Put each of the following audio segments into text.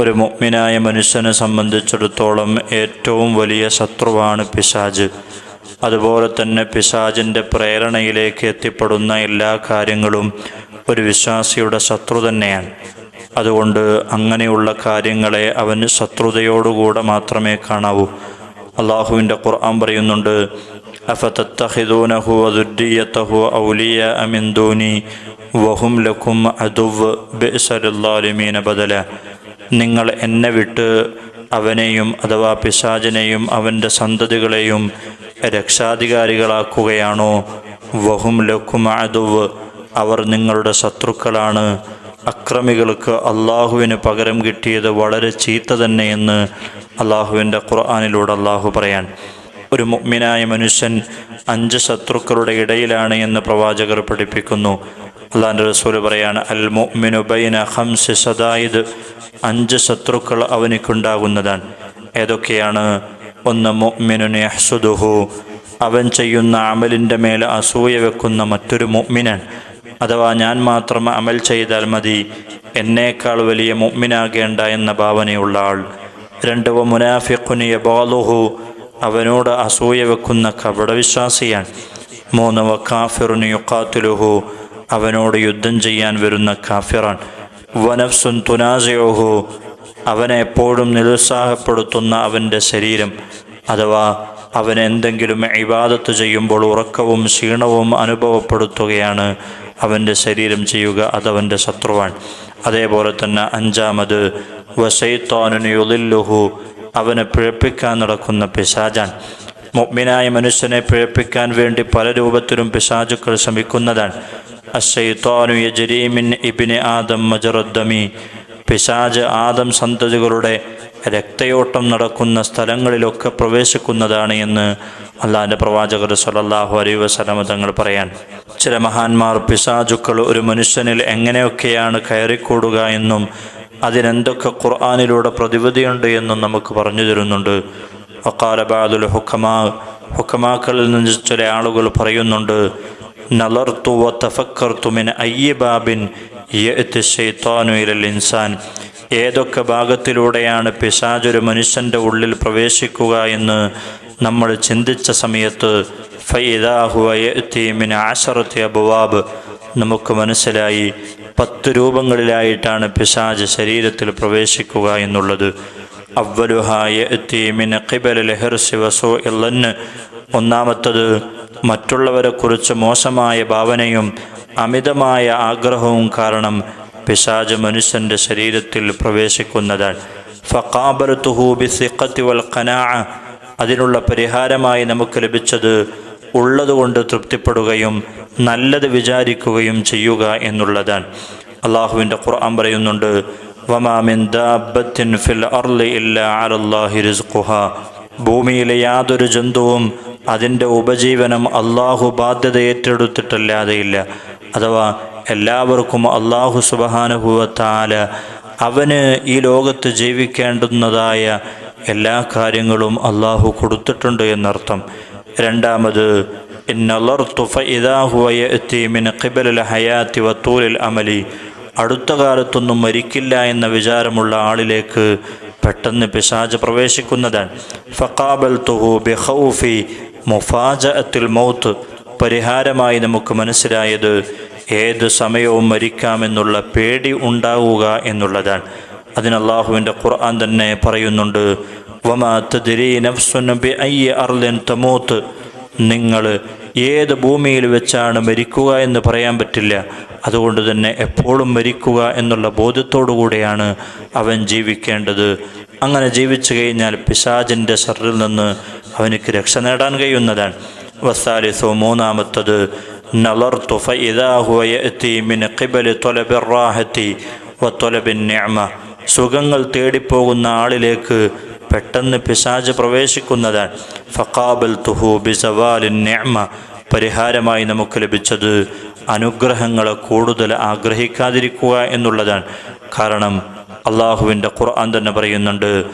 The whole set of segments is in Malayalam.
ഒരു മുഗ്മിനായ മനുഷ്യനെ സംബന്ധിച്ചിടത്തോളം ഏറ്റവും വലിയ ശത്രുവാണ് പിശാജ്. അതുപോലെ തന്നെ പിശാജിന്റെ പ്രേരണയിലേക്ക് എത്തിപ്പെടുന്ന എല്ലാ കാര്യങ്ങളും ഒരു വിശ്വാസിയുടെ ശത്രു തന്നെയാണ്. അതുകൊണ്ട് അങ്ങനെയുള്ള കാര്യങ്ങളെ അവന് ശത്രുതയോടുകൂടെ മാത്രമേ കാണാവൂ. അള്ളാഹുവിന്റെ ഖുർആൻ പറയുന്നുണ്ട് അമിന്ദൂനി വഹും ബദല. നിങ്ങൾ എന്നെ വിട്ട് അവനെയും അഥവാ പിശാചിനെയും അവന്റെ സന്തതികളെയും രക്ഷാധികാരികളാക്കുകയാണോ? വഹും ലക്കും അദുവ്. അവർ നിങ്ങളുടെ ശത്രുക്കളാണ്. അക്രമികൾക്ക് അള്ളാഹുവിന് പകരം കിട്ടിയത് വളരെ ചീത്ത തന്നെയെന്ന് അള്ളാഹുവിന്റെ ഖുർആാനിലൂടെ അള്ളാഹു പറയാൻ. ഒരു മുഗ്മിനായ മനുഷ്യൻ അഞ്ച് ശത്രുക്കളുടെ ഇടയിലാണ് എന്ന് പ്രവാചകർ പഠിപ്പിക്കുന്നു. അള്ളാഹിന്റെ റസൂൽ പറയാണ് അൽ മുഅ്മിനു ബൈന ഹംസ് സദായിദ്. അഞ്ച് ശത്രുക്കൾ അവനിക്കുണ്ടാകുന്നതാണ്. ഏതൊക്കെയാണ്? ഒന്ന് മുഅ്മിനുനെ അസുദുഹു അവൻ ചെയ്യുന്ന അമലിന്റെ മേൽ അസൂയ വെക്കുന്ന മറ്റൊരു മുഅ്മിനാൻ അഥവാ ഞാൻ മാത്രം അമൽ ചെയ്താൽ മതി എന്നേക്കാൾ വലിയ മുഅ്മിനാകേണ്ട എന്ന ഭാവനയുള്ള ആൾ. രണ്ട് മുനാഫിഖുനി യബാലുഹു അവനോട് അസൂയ വെക്കുന്ന കപടവിശ്വാസിയാണ്. മൂന്ന് വക്കാഫിറുനി യുക്കാത്തുലുഹു അവനോട് യുദ്ധം ചെയ്യാൻ വരുന്ന കാഫിറാൻ വനഫ്സുൻ തുനാസിയോഹു അവനെ എപ്പോഴും നിരുത്സാഹപ്പെടുത്തുന്ന അവന്റെ ശരീരം അഥവാ അവൻ എന്തെങ്കിലും ഇബാദത്ത് ചെയ്യുമ്പോൾ ഉറക്കവും ക്ഷീണവും അനുഭവപ്പെടുത്തുകയാണ് അവന്റെ ശരീരം ചെയ്യുക അതവന്റെ ശത്രുവാണ്. അതേപോലെ തന്നെ അഞ്ചാമത് വസൈത്തോനുയുലില്ലുഹു അവനെ പിഴപ്പിക്കാൻ നടക്കുന്ന പിശാജാൻ മുഗ്മിനായ മനുഷ്യനെ പിഴപ്പിക്കാൻ വേണ്ടി പല രൂപത്തിലും പിശാചുക്കൾ ശ്രമിക്കുന്നതാണ്. അഷൈത്തോനു യജരീമിൻ ഇബിന് ആദം മജറുദ്ദമി. പിശാജ് ആദം സന്തതികളുടെ രക്തയോട്ടം നടക്കുന്ന സ്ഥലങ്ങളിലൊക്കെ പ്രവേശിക്കുന്നതാണ് എന്ന് അള്ളാഹിന്റെ പ്രവാചകർ സലല്ലാഹു അലൈ വസലമ തങ്ങൾ പറയാൻ. ചില മഹാന്മാർ പിശാജുക്കൾ ഒരു മനുഷ്യനിൽ എങ്ങനെയൊക്കെയാണ് കയറിക്കൂടുക എന്നും അതിനെന്തൊക്കെ ഖുർആാനിലൂടെ പ്രതിവിധിയുണ്ട് എന്നും നമുക്ക് പറഞ്ഞു തരുന്നുണ്ട്. ഒക്കാലബാദുൽ ഹുക്കമാ ഹുക്കമാക്കളിൽ നിന്ന് ചില ആളുകൾ പറയുന്നുണ്ട് നലർത്തു വ തഫക്കർത്തുമിൻ അയ്യബാബിൻ ഇൻസാൻ ഏതൊക്കെ ഭാഗത്തിലൂടെയാണ് പിശാചൊരു മനുഷ്യന്റെ ഉള്ളിൽ പ്രവേശിക്കുക എന്ന് നമ്മൾ ചിന്തിച്ച സമയത്ത് ഫൈദാഹുവീമിൻ ആശറത്തെ അബുവാബ്. നമുക്ക് മനസ്സിലായി പത്ത് രൂപങ്ങളിലായിട്ടാണ് പിശാജ് ശരീരത്തിൽ പ്രവേശിക്കുക എന്നുള്ളത്. അവലുഹായ എത്തീമിൻ ഖിബൽ ലെഹർസി വസോ എല്ലന് ഒന്നാമത്തത് മറ്റുള്ളവരെക്കുറിച്ച് മോശമായ ഭാവനയും അമിതമായ ആഗ്രഹവും കാരണം പിശാജ് മനുഷ്യന്റെ ശരീരത്തിൽ പ്രവേശിക്കുന്നതാണ് വൽ അതിനുള്ള പരിഹാരമായി നമുക്ക് ലഭിച്ചത് ഉള്ളതുകൊണ്ട് തൃപ്തിപ്പെടുകയും നല്ലത് വിചാരിക്കുകയും ചെയ്യുക എന്നുള്ളതാണ്. അള്ളാഹുവിന്റെ ഖുർആൻ പറയുന്നുണ്ട് ദാബത്തിൻ ഫിൽ അലല്ലാഹി ഭൂമിയിലെ യാതൊരു ജന്തുവും അതിന്റെ ഉപജീവനം അള്ളാഹു ബാധ്യത ഏറ്റെടുത്തിട്ടല്ലാതെയില്ല. അഥവാ എല്ലാവർക്കും അള്ളാഹു സുബഹാനുഭവത്താൽ അവന് ഈ ലോകത്ത് ജീവിക്കേണ്ടുന്നതായ എല്ലാ കാര്യങ്ങളും അള്ളാഹു കൊടുത്തിട്ടുണ്ട് എന്നർത്ഥം. രണ്ടാമത് അമലി. അടുത്ത കാലത്തൊന്നും മരിക്കില്ല എന്ന വിചാരമുള്ള ആളിലേക്ക് പെട്ടെന്ന് പിശാജ് പ്രവേശിക്കുന്നതാണ്. ഫക്കാബൽ തുഹു ബിഹൌഫി മുഫാജഅത്തുൽ മൗത്ത് പരിഹാരമായി നമുക്ക് മനസ്സിലായത് ഏത് സമയവും മരിക്കാമെന്നുള്ള പേടി ഉണ്ടാവുക എന്നുള്ളതാണ്. അതിന് ഖുർആൻ തന്നെ പറയുന്നുണ്ട് തമൂത്ത്. നിങ്ങൾ ഏത് ഭൂമിയിൽ വെച്ചാണ് മരിക്കുക എന്ന് പറയാൻ പറ്റില്ല. അതുകൊണ്ട് തന്നെ എപ്പോഴും മരിക്കുക എന്നുള്ള ബോധ്യത്തോടു കൂടിയാണ് അവൻ ജീവിക്കേണ്ടത്. അങ്ങനെ ജീവിച്ചു കഴിഞ്ഞാൽ പിശാജിന്റെ ഷറിൽ നിന്ന് അവനിക്ക് രക്ഷ നേടാൻ കഴിയുന്നതാണ്. വസാലിസോ മൂന്നാമത്തത് നളർത്തു ഫഇദാ ഹുവ യഅതി മിൻ ഖിബലി ത്വലബിർ റാഹത്തി വത്വലബിൻ നിഅമ. സുഖങ്ങൾ തേടിപ്പോകുന്ന ആളിലേക്ക് പെട്ടെന്ന് പിശാജ് പ്രവേശിക്കുന്നതാണ്. ഫക്കാബൽ തുഹു ബിസവാലിൻ ഞാമ പരിഹാരമായി നമുക്ക് ലഭിച്ചത് അനുഗ്രഹങ്ങളെ കൂടുതൽ ആഗ്രഹിക്കാതിരിക്കുക എന്നുള്ളതാണ്. കാരണം അള്ളാഹുവിന്റെ ഖുർആൻ തന്നെ പറയുന്നുണ്ട്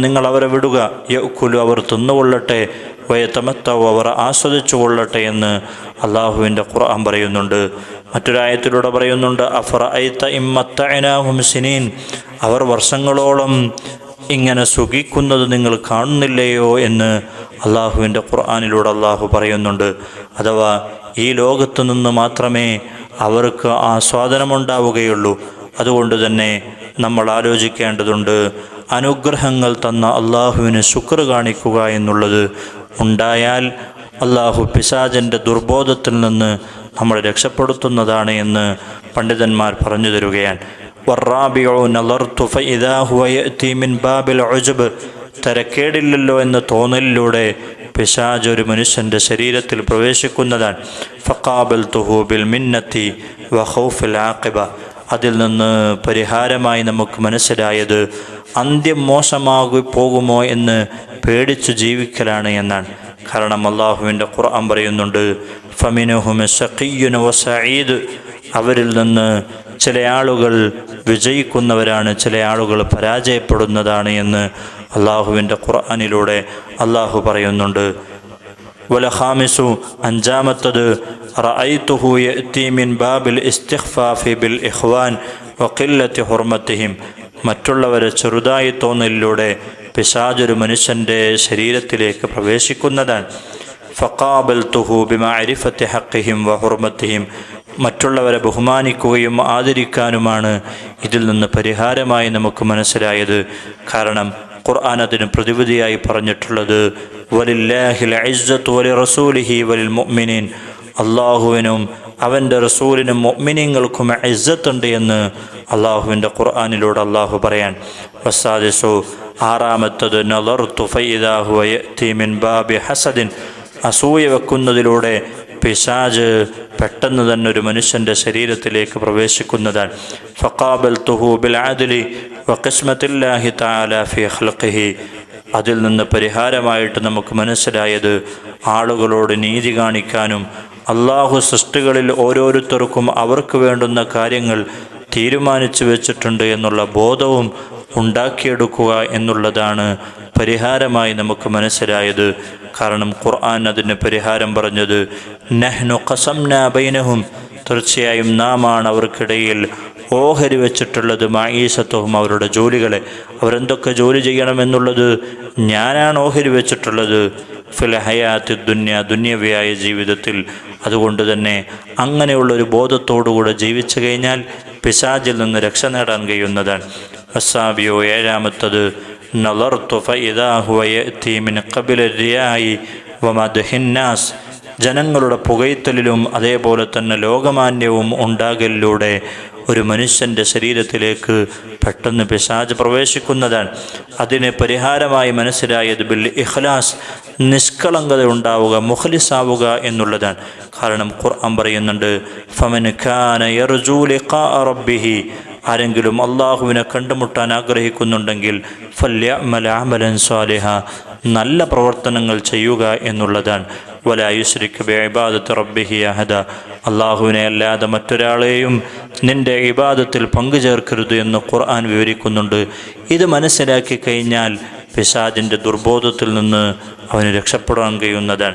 നിങ്ങൾ അവരെ വിടുക യുലു അവർ തിന്നുകൊള്ളട്ടെ വയതമത്തഉ അവർ ആസ്വദിച്ചു കൊള്ളട്ടെ എന്ന് അള്ളാഹുവിന്റെ ഖുർആൻ പറയുന്നുണ്ട്. മറ്റൊരായത്തിലൂടെ പറയുന്നുണ്ട് ഇമ്മത്തഅനാഹും സിനീൻ. അവർ വർഷങ്ങളോളം ഇങ്ങനെ സുഖിക്കുന്നത് നിങ്ങൾ കാണുന്നില്ലയോ എന്ന് അള്ളാഹുവിന്റെ ഖുർആാനിലൂടെ അള്ളാഹു പറയുന്നുണ്ട്. അഥവാ ഈ ലോകത്തു നിന്ന് മാത്രമേ അവർക്ക് ആസ്വാദനമുണ്ടാവുകയുള്ളൂ. അതുകൊണ്ട് തന്നെ നമ്മൾ ആലോചിക്കേണ്ടതുണ്ട് അനുഗ്രഹങ്ങൾ തന്ന അള്ളാഹുവിന് ശുക്ർ കാണിക്കുക എന്നുള്ളത് ഉണ്ടായാൽ അള്ളാഹു പിശാജന്റെ ദുർബോധത്തിൽ നിന്ന് നമ്മൾ രക്ഷപ്പെടുത്തുന്നതാണ് എന്ന് പണ്ഡിതന്മാർ പറഞ്ഞു തരുകയാണ്. തരക്കേടില്ലല്ലോ എന്ന തോന്നലിലൂടെ പിശാജ് ഒരു മനുഷ്യന്റെ ശരീരത്തിൽ പ്രവേശിക്കുന്നതാണ്. ഫക്കാബൽ തുഹൂബിൽ മിന്നത്തി വഹൂഫിൽ ആക്കിബ അതിൽ നിന്ന് പരിഹാരമായി നമുക്ക് മനസ്സിലായത് അന്ത്യം മോശമാകി പോകുമോ എന്ന് പേടിച്ചു ജീവിക്കലാണ് എന്നാണ്. കാരണം അള്ളാഹുവിന്റെ ഖുർആൻ പറയുന്നുണ്ട് ഫമിനുഹുമ സഖിയുന വസീദ് അവരിൽ നിന്ന് ചില ആളുകൾ വിജയിക്കുന്നവരാണ് ചില ആളുകൾ പരാജയപ്പെടുന്നതാണ് എന്ന് അള്ളാഹുവിന്റെ ഖുർആാനിലൂടെ അള്ളാഹു പറയുന്നുണ്ട്. വലഹാമിസു അഞ്ചാമത്തത് റഅയ്തുഹു ബാബിൽ ഇസ്തിഖ്ഫാഫി ബിൽ ഇഖ്വാൻ വഖില്ലത്തി ഹുർമത്തിഹിം. മറ്റുള്ളവരെ ചെറുതായി തോന്നലിലൂടെ പിശാജൊരു മനുഷ്യന്റെ ശരീരത്തിലേക്ക് പ്രവേശിക്കുന്നതാണ്. ഫക്കാബൽ തുഹു ബിമാരിഫത്തി ഹക്കിഹിം വഹുർമത്തിഹിം മറ്റുള്ളവരെ ബഹുമാനിക്കുകയും ആദരിക്കാനുമാണ് ഇതിൽ നിന്ന് പരിഹാരമായി നമുക്ക് മനസ്സിലായത്. കാരണം ഖുർആൻ അതിന് പ്രതിവിധിയായി പറഞ്ഞിട്ടുള്ളത് വലില്ലാഹിൽ ഇസ്സത്തു വലി റസൂലിഹി വലിൽ മുഅ്മിനീൻ. അള്ളാഹുവിനും അവന്റെ റസൂലിനും മൊമിനിങ്ങൾക്കും ഇസ്സത്തുണ്ട് എന്ന് അള്ളാഹുവിന്റെ ഖുർആാനിലൂടെ അള്ളാഹു പറയാൻ. വസാദിസു ആറാമത്തത് നളർത്തു ഫൈദാഹു തീമിൻ ബാബി ഹസദിൻ. അസൂയ വെക്കുന്നതിലൂടെ പിശാജ് പെട്ടെന്ന് തന്നെ ഒരു മനുഷ്യന്റെ ശരീരത്തിലേക്ക് പ്രവേശിക്കുന്നതാണ്. ഫക്കാബൽ തുഹു ബിൽ ആദിലി വക്കിസ്മത്തില്ലാഹി താലാഫി ഖൽഖിഹി. അതിൽ നിന്ന് പരിഹാരമായിട്ട് നമുക്ക് മനസ്സിലായത് ആളുകളോട് നീതി കാണിക്കാനും അള്ളാഹു സൃഷ്ടികളിൽ ഓരോരുത്തർക്കും അവർക്ക് വേണ്ടുന്ന കാര്യങ്ങൾ തീരുമാനിച്ചു വെച്ചിട്ടുണ്ട് എന്നുള്ള ബോധവും ഉണ്ടാക്കിയെടുക്കുക എന്നുള്ളതാണ് പരിഹാരമായി നമുക്ക് മനസ്സിലായത്. കാരണം ഖുർആൻ അതിന് പരിഹാരം പറഞ്ഞത് നഹ്നു ഖസംന ബൈനഹും. തീർച്ചയായും നാം ആണ് അവർക്കിടയിൽ ഓഹരി വെച്ചിട്ടുള്ളത് മായീസത്വവും അവരുടെ ജോലികളെ. അവരെന്തൊക്കെ ജോലി ചെയ്യണമെന്നുള്ളത് ഞാനാണ് ഓഹരി വെച്ചിട്ടുള്ളത്. ഫിലഹയാത്തി ദുന്യ ദുന്യവ്യായ ജീവിതത്തിൽ. അതുകൊണ്ട് തന്നെ അങ്ങനെയുള്ളൊരു ബോധത്തോടുകൂടെ ജീവിച്ചു കഴിഞ്ഞാൽ പിശാജിൽ നിന്ന് രക്ഷ നേടാൻ കഴിയുന്നതാണ്. അസാബിയോ ഏഴാമത്തത് നളർത്തു ഫഇദാ ഹുവ യഅതി മിൻ ഖബില റിയായി വമദ്ഹിന്നാസ് ജനങ്ങളുടെ പുകയ്ത്തലിലും അതേപോലെ തന്നെ ലോകമാന്യവും ഉണ്ടാകലിലൂടെ ഒരു മനുഷ്യന്റെ ശരീരത്തിലേക്ക് പെട്ടെന്ന് പിശാജ് പ്രവേശിക്കുന്നതാണ്. അതിന് പരിഹാരമായി മനസ്സിലായത് ബിൽ ഇഖ്ലാസ് നിഷ്കളങ്കത ഉണ്ടാവുക മുഖലിസാവുക എന്നുള്ളതാണ്. കാരണം ഖുർആൻ പറയുന്നുണ്ട് ഫമൻ ഖാ റബ്ബിഹി ആരെങ്കിലും അള്ളാഹുവിനെ കണ്ടുമുട്ടാൻ ആഗ്രഹിക്കുന്നുണ്ടെങ്കിൽ ഫല്യ മലാമലൻ സ്വാലിഹ നല്ല പ്രവർത്തനങ്ങൾ ചെയ്യുക എന്നുള്ളതാണ്. വലായുശ്രിക്ക് ബേബാദത്ത് റബ്ബിഹി അഹദ. അള്ളാഹുവിനെ അല്ലാതെ മറ്റൊരാളെയും നിന്റെ ഇബാദത്തിൽ പങ്കുചേർക്കരുത് എന്ന് ഖുർആൻ വിവരിക്കുന്നുണ്ട്. ഇത് മനസ്സിലാക്കി കഴിഞ്ഞാൽ പിശാജിന്റെ ദുർബോധത്തിൽ നിന്ന് അവന് രക്ഷപ്പെടാൻ കഴിയുന്നതാണ്.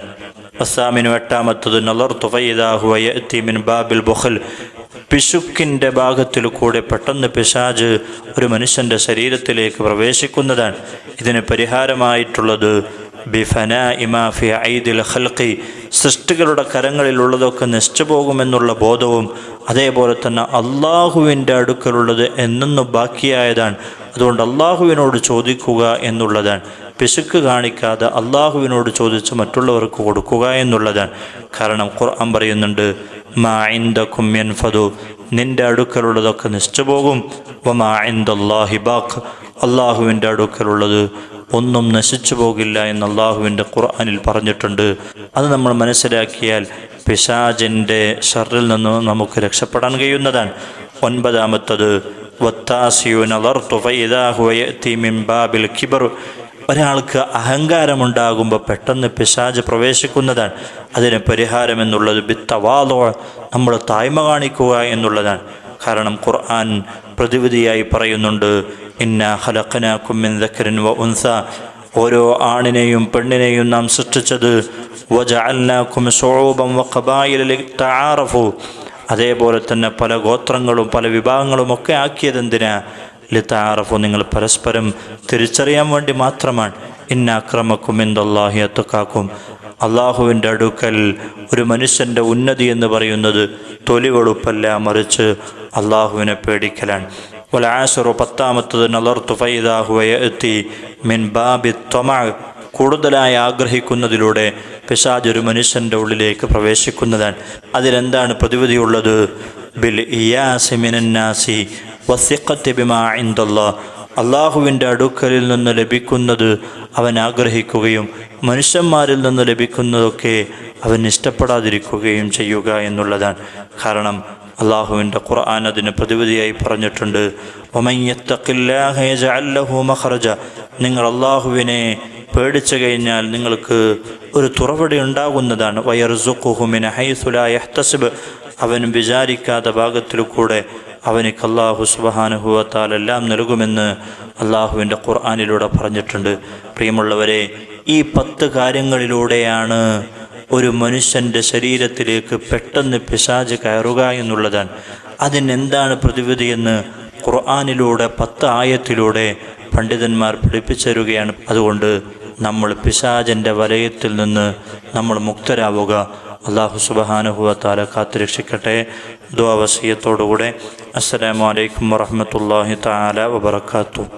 അസ്സാമിനും എട്ടാമത്തത് നലർ തുഫൈദാഹുവയത്തിമിൻ ബാബിൽ ബുഖൽ. പിശുക്കിന്റെ ഭാഗത്തിൽ കൂടെ പെട്ടെന്ന് പിശാജ് ഒരു മനുഷ്യന്റെ ശരീരത്തിലേക്ക് പ്രവേശിക്കുന്നതാണ്. ഇതിന് പരിഹാരമായിട്ടുള്ളത് ബിഫന ഇമാഫി ഐദിൽ ഖൽഖി. സൃഷ്ടികളുടെ കരങ്ങളിലുള്ളതൊക്കെ നശിച്ചു പോകുമെന്നുള്ള ബോധവും അതേപോലെ തന്നെ അള്ളാഹുവിന്റെ അടുക്കലുള്ളത് എന്നെന്നും ബാക്കിയായതാണ്. അതുകൊണ്ട് അള്ളാഹുവിനോട് ചോദിക്കുക എന്നുള്ളതാണ്. പിശുക്ക് കാണിക്കാതെ അള്ളാഹുവിനോട് ചോദിച്ച് മറ്റുള്ളവർക്ക് കൊടുക്കുക എന്നുള്ളതാണ്. കാരണം ഖുർആൻ പറയുന്നുണ്ട് മാ ഇന്ദക്കും യൻഫദു. നിന്റെ അടുക്കലുള്ളതൊക്കെ നശിച്ചു പോകും. അള്ളാഹുവിന്റെ അടുക്കലുള്ളത് ഒന്നും നശിച്ചു പോകില്ല എന്ന് അള്ളാഹുവിന്റെ ഖുർആനിൽ പറഞ്ഞിട്ടുണ്ട്. അത് നമ്മൾ മനസ്സിലാക്കിയാൽ പിശാജിന്റെ ഷറിൽ നിന്ന് നമുക്ക് രക്ഷപ്പെടാൻ കഴിയുന്നതാണ്. ഒൻപതാമത്തത് കിബർ. ഒരാൾക്ക് അഹങ്കാരമുണ്ടാകുമ്പോൾ പെട്ടെന്ന് പിശാജ് പ്രവേശിക്കുന്നതാണ്. അതിന് പരിഹാരം എന്നുള്ളത് ബിത്തവാദോ നമ്മൾ തായ്മ കാണിക്കുക എന്നുള്ളതാണ്. കാരണം ഖുർആൻ പ്രതിവിധിയായി പറയുന്നുണ്ട് മിൻ വ ഓരോ ആണിനെയും പെണ്ണിനെയും നാം സൃഷ്ടിച്ചത്. വ അതേപോലെ തന്നെ പല ഗോത്രങ്ങളും പല വിഭാഗങ്ങളും ഒക്കെ ആക്കിയത് എന്തിനാ? ലിത്താറഫു നിങ്ങൾ പരസ്പരം തിരിച്ചറിയാൻ വേണ്ടി മാത്രമാണ്. ഇന്ന അക്രമക്കും എന്തല്ലാഹി അത്തുക്കാക്കും. അള്ളാഹുവിന്റെ അടുക്കൽ ഒരു മനുഷ്യന്റെ ഉന്നതി എന്ന് പറയുന്നത് തൊലി വെളുപ്പല്ല മറിച്ച് അള്ളാഹുവിനെ പേടിക്കലാണ്. ഒലാസുറു പത്താമത്തത് ഹുവ യഅതി മിൻ ബാബി തമഅ കൂടുതലായി ആഗ്രഹിക്കുന്നതിലൂടെ പിശാജ് ഒരു മനുഷ്യന്റെ ഉള്ളിലേക്ക് പ്രവേശിക്കുന്നതാണ് അതിലെന്താണ് പ്രതിവിധിയുള്ളത്? ബിൽ ഇയാസി മിനന്നാസി വസിഖത്തി ബിമാ ഇന്ദല്ലാ അള്ളാഹുവിന്റെ അടുക്കലിൽ നിന്ന് ലഭിക്കുന്നത് അവൻ ആഗ്രഹിക്കുകയും മനുഷ്യന്മാരിൽ നിന്ന് ലഭിക്കുന്നതൊക്കെ അവൻ ഇഷ്ടപ്പെടാതിരിക്കുകയും ചെയ്യുക എന്നുള്ളതാണ്. കാരണം അള്ളാഹുവിന്റെ ഖുർആൻ അതിന് പ്രതിവിധിയായി പറഞ്ഞിട്ടുണ്ട്. മഖറജ. നിങ്ങൾ അള്ളാഹുവിനെ പേടിച്ചു കഴിഞ്ഞാൽ നിങ്ങൾക്ക് ഒരു തുറവടി ഉണ്ടാകുന്നതാണ്. വയർസുഖുഹുമിന് ഹൈസുലായഹ്തസിബ് അവൻ വിചാരിക്കാത്ത ഭാഗത്തിൽ കൂടെ അവനിക്ക് അള്ളാഹു സുബഹാനുഭവത്താലെല്ലാം നൽകുമെന്ന് അള്ളാഹുവിന്റെ ഖുർആാനിലൂടെ പറഞ്ഞിട്ടുണ്ട്. പ്രിയമുള്ളവരെ ഈ പത്ത് കാര്യങ്ങളിലൂടെയാണ് ഒരു മനുഷ്യന്റെ ശരീരത്തിലേക്ക് പെട്ടെന്ന് പിശാജ് കയറുക എന്നുള്ളതാണ്. അതിനെന്താണ് പ്രതിവിധിയെന്ന് ഖുർആാനിലൂടെ പത്ത് ആയത്തിലൂടെ പണ്ഡിതന്മാർ പഠിപ്പിച്ചു തരുകയാണ് അതുകൊണ്ട് നമ്മൾ പിശാജന്റെ വലയത്തിൽ നിന്ന് നമ്മൾ മുക്തരാവുക. അള്ളാഹു സുബഹാനുഹുവ താല കാത്തുരക്ഷിക്കട്ടെ. ദ്വാവസീയത്തോടുകൂടെ അസ്സലാമലൈക്കും വറഹമത്തല്ലാഹി താല വബർക്കാത്തു